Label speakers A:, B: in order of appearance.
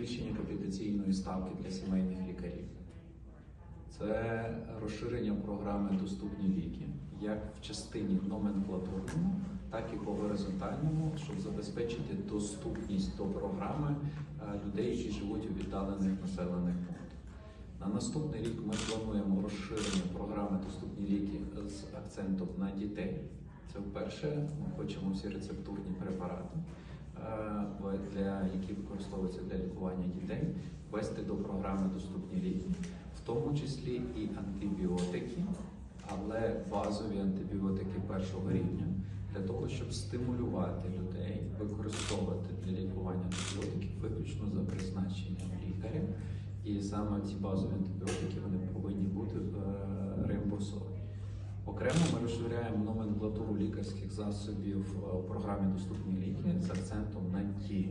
A: збільшення капітаційної ставки для сімейних лікарів. Це розширення програми Доступні ліки як в частині номенклатурному, так і по горизонтальному, щоб забезпечити доступність до програми е, людей, які живуть у віддалених населених пунктах. На наступний рік ми плануємо розширення програми Доступні ліки з акцентом на дітей. Це вперше ми хочемо всі рецептурні препарати, е, для які використовуються для лікування дітей, ввести до програми Доступні ліки, в тому числі і антибіотики, але базові антибіотики першого рівня, для того, щоб стимулювати людей використовувати для лікування антибіотиків виключно за призначенням лікаря. І саме ці базові антибіотики вони розширяємо номенклатуру лікарських засобів е, у програмі Доступні ліки з акцентом на ті